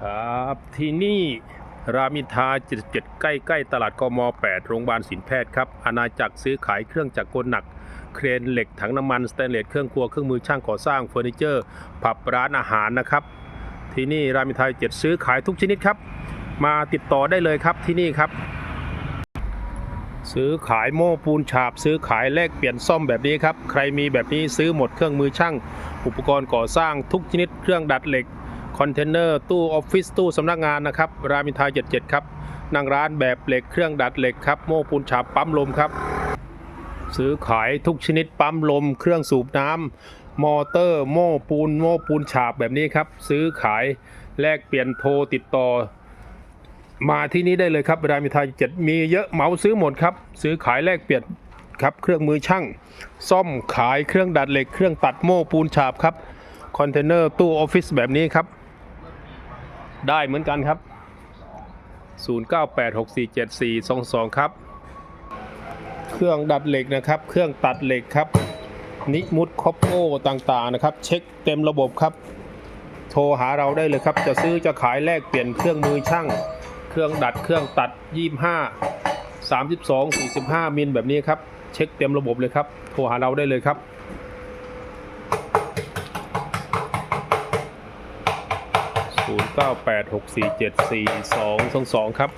ครับ ที่นี่รามินทรา77 ใกล้ ๆ ตลาดกม 8 โรงพยาบาลศิลแพทย์ครับ อาณาจักรซื้อขายเครื่องจักรกลหนัก เครนเหล็ก ถังน้ำมัน สแตนเลส เครื่องครัว เครื่องมือช่างก่อสร้าง เฟอร์นิเจอร์ ผับร้านอาหารนะครับ ที่นี่รามอินทรา7 ซื้อขายทุกชนิดครับ มาติดต่อได้เลยครับที่นี่ครับ ซื้อขายโม้ปูนฉาบ ซื้อขายแลกเปลี่ยนซ่อมแบบนี้ครับ ใครมีแบบนี้ซื้อหมดเครื่องมือช่าง อุปกรณ์ก่อสร้างทุกชนิด เครื่องดัดเหล็ก คอนเทนเนอร์ตู้ออฟฟิศตู้สำนักงานนะครับรามอินทรา77 ครับนั่งร้านแบบเหล็กเครื่องดัดเหล็กครับโม้ปูนฉาบปั๊มลมครับ ซื้อขายทุกชนิดปั๊มลม เครื่องสูบน้ำมอเตอร์ โม้ปูน โม้ปูนฉาบแบบนี้ครับ ซื้อขายแลกเปลี่ยนโทรติดต่อ มาที่นี้ได้เลยครับรามอินทรา7มีเยอะเหมาซื้อหมดครับ ซื้อขายแลกเปลี่ยนครับเครื่องมือช่าง ซ่อมขายเครื่องดัดเหล็ก เครื่องตัดโม้ปูนฉาบครับคอนเทนเนอร์ตู้ออฟฟิศแบบนี้ครับ ได้เหมือนกันครับ 0986474422 ครับ เครื่องดัดเหล็กนะครับ เครื่องตัดเหล็กครับ นิมุดคอปโก้ต่างๆนะครับ เช็คเต็มระบบครับ โทรหาเราได้เลยครับ จะซื้อจะขายแลกเปลี่ยนเครื่องมือช่าง เครื่องดัดเครื่องตัด 25 32 45 มิลแบบนี้ครับ เช็คเต็มระบบเลยครับ โทรหาเราได้เลยครับ 0986474222 ครับ